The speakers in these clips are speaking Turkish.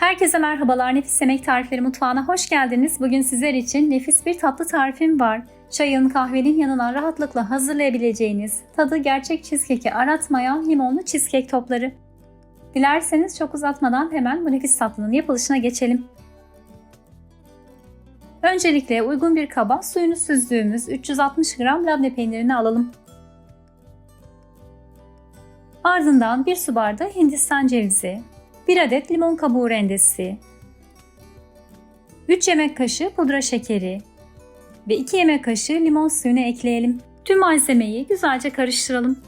Herkese merhabalar. Nefis Yemek Tarifleri Mutfağı'na hoş geldiniz. Bugün sizler için nefis bir tatlı tarifim var. Çayın, kahvenin yanına rahatlıkla hazırlayabileceğiniz, tadı gerçek cheesecake'i aratmayan limonlu cheesecake topları. Dilerseniz çok uzatmadan hemen bu nefis tatlının yapılışına geçelim. Öncelikle uygun bir kaba suyunu süzdüğümüz 360 gram labne peynirini alalım. Ardından 1 su bardağı hindistan cevizi, 1 adet limon kabuğu rendesi, 3 yemek kaşığı pudra şekeri ve 2 yemek kaşığı limon suyunu ekleyelim. Tüm malzemeyi güzelce karıştıralım.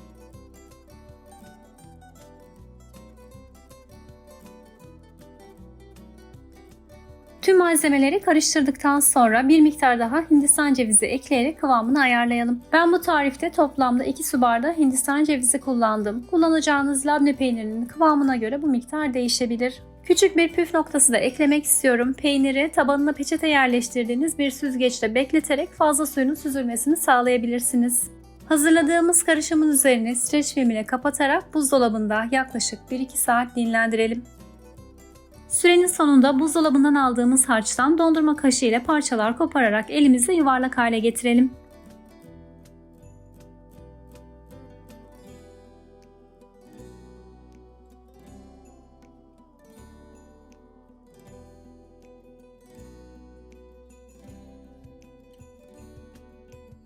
Tüm malzemeleri karıştırdıktan sonra bir miktar daha hindistan cevizi ekleyerek kıvamını ayarlayalım. Ben bu tarifte toplamda 2 su bardağı hindistan cevizi kullandım. Kullanacağınız labne peynirinin kıvamına göre bu miktar değişebilir. Küçük bir püf noktası da eklemek istiyorum. Peyniri tabanına peçete yerleştirdiğiniz bir süzgeçte bekleterek fazla suyunun süzülmesini sağlayabilirsiniz. Hazırladığımız karışımın üzerine streç film ile kapatarak buzdolabında yaklaşık 1-2 saat dinlendirelim. Sürenin sonunda buzdolabından aldığımız harçtan dondurma kaşığı ile parçalar kopararak elimizle yuvarlak hale getirelim.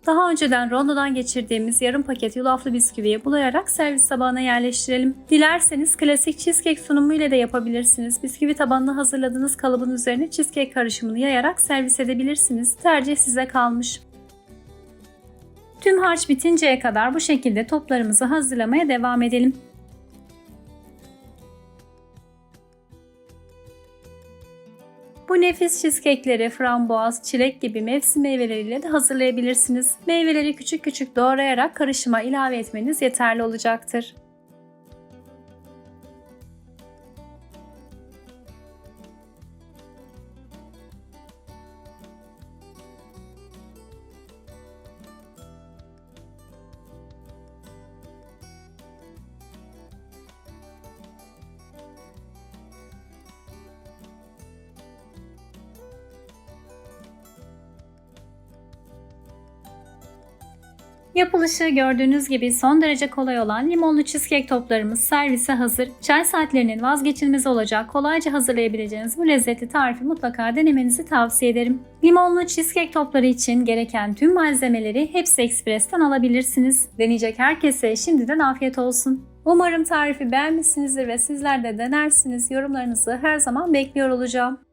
Daha önceden rondodan geçirdiğimiz yarım paket yulaflı bisküviyi bulayarak servis tabağına yerleştirelim. Dilerseniz klasik cheesecake sunumu ile de yapabilirsiniz. Bisküvi tabanını hazırladığınız kalıbın üzerine cheesecake karışımını yayarak servis edebilirsiniz. Tercih size kalmış. Tüm harç bitinceye kadar bu şekilde toplarımızı hazırlamaya devam edelim. Bu nefis cheesecake'leri frambuaz, çilek gibi mevsim meyveleriyle de hazırlayabilirsiniz. Meyveleri küçük küçük doğrayarak karışıma ilave etmeniz yeterli olacaktır. Yapılışı gördüğünüz gibi son derece kolay olan limonlu cheesecake toplarımız servise hazır. Çay saatlerinin vazgeçilmezi olacak kolayca hazırlayabileceğiniz bu lezzetli tarifi mutlaka denemenizi tavsiye ederim. Limonlu cheesecake topları için gereken tüm malzemeleri hepsi Express'ten alabilirsiniz. Deneyecek herkese şimdiden afiyet olsun. Umarım tarifi beğenmişsinizdir ve sizler de denersiniz. Yorumlarınızı her zaman bekliyor olacağım.